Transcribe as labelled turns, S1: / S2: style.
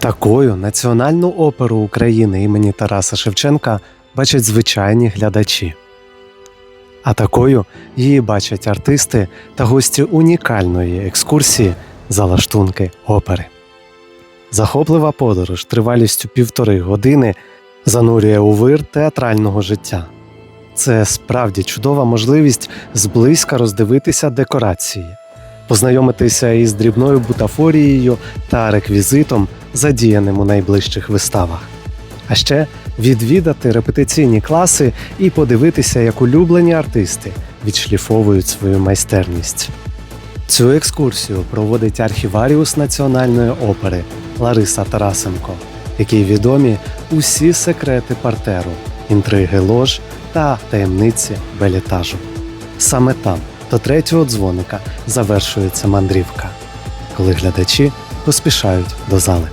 S1: Такою національну оперу України імені Тараса Шевченка бачать звичайні глядачі. А такою її бачать артисти та гості унікальної екскурсії за лаштунки опери. Захоплива подорож тривалістю півтори години занурює у вир театрального життя. Це справді чудова можливість зблизька роздивитися декорації, познайомитися із дрібною бутафорією та реквізитом, задіяним у найближчих виставах. А ще відвідати репетиційні класи і подивитися, як улюблені артисти відшліфовують свою майстерність. Цю екскурсію проводить архіваріус Національної опери Лариса Тарасенко, якій відомі усі секрети партеру, інтриги лож та таємниці белітажу. Саме там, до третього дзвоника, завершується мандрівка, коли глядачі поспішають до зали.